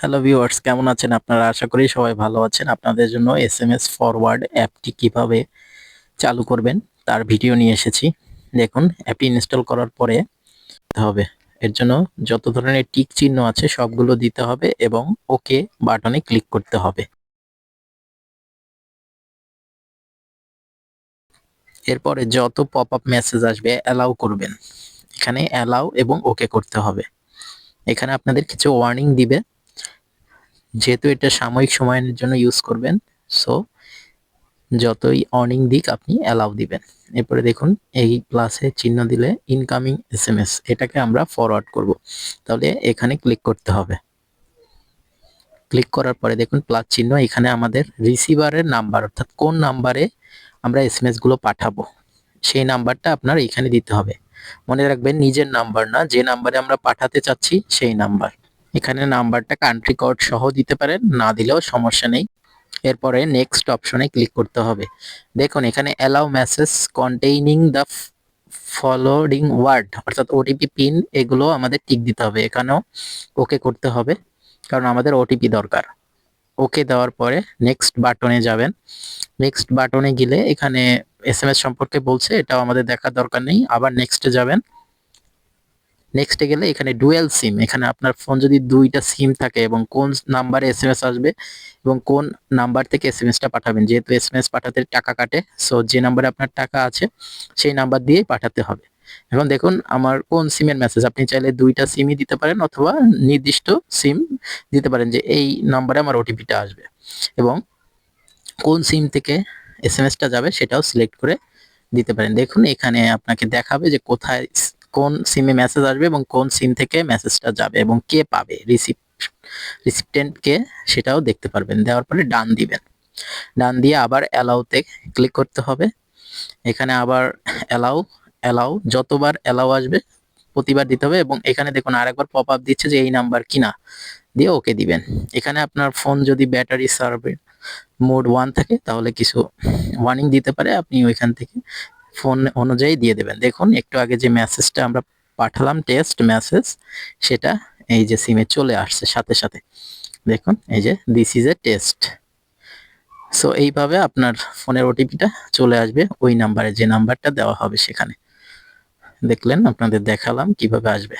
Hello viewers কেমন আছেন আপনারা? আশা করি সবাই ভালো আছেন। আপনাদের জন্য এস এম এস ফরওয়ার্ড অ্যাপটি কীভাবে চালু করবেন তার ভিডিও নিয়ে এসেছি। দেখুন, অ্যাপটি ইনস্টল করার পরে হবে। এর জন্য যত ধরনের টিক চিহ্ন আছে সবগুলো দিতে হবে এবং ওকে বাটনে ক্লিক করতে হবে। এরপরে যত পপ আপ মেসেজ আসবে অ্যালাউ করবেন। এখানে অ্যালাউ এবং ওকে করতে হবে। এখানে আপনাদের কিছু ওয়ার্নিং দিবে। যেহেতু এটা সাময়িক সময়ের জন্য ইউজ করবেন সো যতই অর্নিং দিক আপনি অ্যালাউ দিবেন। এরপরে দেখুন, এই প্লাসে চিহ্ন দিলে ইনকামিং এস এম এস এটাকে আমরা ফরওয়ার্ড করব। তাহলে এখানে ক্লিক করতে হবে। ক্লিক করার পরে দেখুন প্লাস চিহ্ন এখানে আমাদের রিসিভারের নাম্বার অর্থাৎ কোন নাম্বারে আমরা এস এমগুলো পাঠাবো, সেই নাম্বারটা আপনার এখানে দিতে হবে। মনে রাখবেন, নিজের নাম্বার না, যে নাম্বারে আমরা পাঠাতে চাচ্ছি, সেই নাম্বার এখানে নাম্বারটা কান্ট্রি কোড সহ দিতে পারেন, না দিলেও সমস্যা নেই। এরপরে নেক্সট অপশনে ক্লিক করতে হবে। দেখুন, এখানে allow message containing the following word অর্থাৎ ওটিপি পিন এগুলো আমাদের টিক দিতে হবে। এখানেও ওকে করতে হবে, কারণ আমাদের ওটিপি দরকার। ওকে দেওয়ার পরে নেক্সট বাটনে যাবেন। নেক্সট বাটনে গেলে এখানে এস সম্পর্কে বলছে, এটাও আমাদের দেখার দরকার নেই। আবার নেক্সটে যাবেন। নেক্সটে গেলে এখানে ডুয়েল সিম এখানে আপনার ফোন যদি দুইটা সিম থাকে এবং কোন নাম্বারে এস এম এস আসবে এবং কোন নাম্বার থেকে এস এম এসটা পাঠাবেন, যেহেতু এস এম এস পাঠাতে টাকা কাটে সো যে নাম্বারে আপনার টাকা আছে, সেই নাম্বার দিয়েই পাঠাতে হবে। এখন দেখুন, আমার কোন সিমের মেসেজ আপনি চাইলে দুইটা সিমই দিতে পারেন অথবা নির্দিষ্ট সিম দিতে পারেন যে এই নাম্বারে আমার ওটিপিটা আসবে। এবং কোন সিম থেকে এস এম এসটা যাবে সেটাও সিলেক্ট করে দিতে পারেন। দেখুন, এখানে আপনাকে দেখাবে যে কোথায় কোন সিমে মেসেজ আসবে এবং কোন সিম থেকে মেসেজটা যাবে এবং কে পাবে রিসিপ রিসিপ্টেন্ট কে সেটাও দেখতে পারবেন। দেওয়ার পরে ডান দিবেন। ডান দিয়ে আবার অ্যালাউতে ক্লিক করতে হবে। এখানে আবার অ্যালাউ অ্যালাউ যতবার অ্যালাউ আসবে প্রতিবার দিতে হবে এবং এখানে দেখুন আরেকবার পপ আপ দিচ্ছে যে এই নাম্বার কিনা দিয়ে ওকে দিবেন। এখানে আপনার ফোন যদি ব্যাটারি সার্ভে মোড ওয়ান থাকে তাহলে কিছু ওয়ার্নিং দিতে পারে। আপনি ওইখান থেকে ফোন অনুযায়ী দিয়ে দেবেন। দেখুন, একটু আগে যে মেসেজটা আমরা পাঠালাম টেস্ট মেসেজ সেটা এই যে সিমে চলে আসছে সাথে সাথে। দেখুন, এই যে this is a test so এইভাবে আপনার ফোনের ওটিপিটা চলে আসবে ওই নাম্বারে যে নাম্বারটা দেওয়া হবে সেখানে। দেখলেন, আপনাদের দেখালাম কীভাবে আসবে।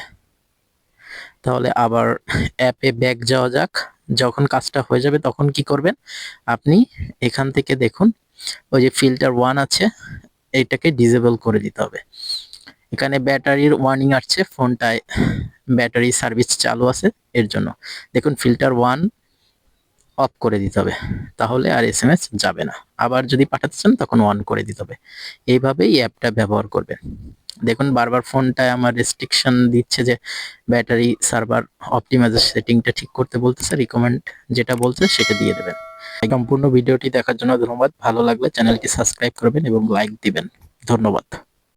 তাহলে আবার অ্যাপে ব্যাক যাওয়া যাক। যখন কাজটা হয়ে যাবে, তখন কি করবেন? আপনি এখান থেকে দেখুন, ওই যে ফিল্টার ওয়ান আছে এইটাকে ডিজেবল করে দিতে হবে। এখানে ব্যাটারির ওয়ার্নিং আসছে, ফোনটায় ব্যাটারি সার্ভিস চালু আছে এর জন্য। দেখুন ফিল্টার ওয়ান অফ করে দিতে হবে, তাহলে আর এস যাবে না। আবার যদি পাঠাতে চান, তখন অন করে দিতে হবে। এইভাবেই অ্যাপটা ব্যবহার করবেন। দেখুন, বারবার ফোনটায় আমার রেস্ট্রিকশন দিচ্ছে যে ব্যাটারি সার্ভার অপটিমাইজার সেটিংটা ঠিক করতে বলতেছে রিকমেন্ড যেটা বলছে সেটা দিয়ে দেবেন। সম্পূর্ণ ভিডিওটি দেখার জন্য ধন্যবাদ। ভালো লাগলে চ্যানেলটি সাবস্ক্রাইব করবেন এবং লাইক দিবেন। ধন্যবাদ।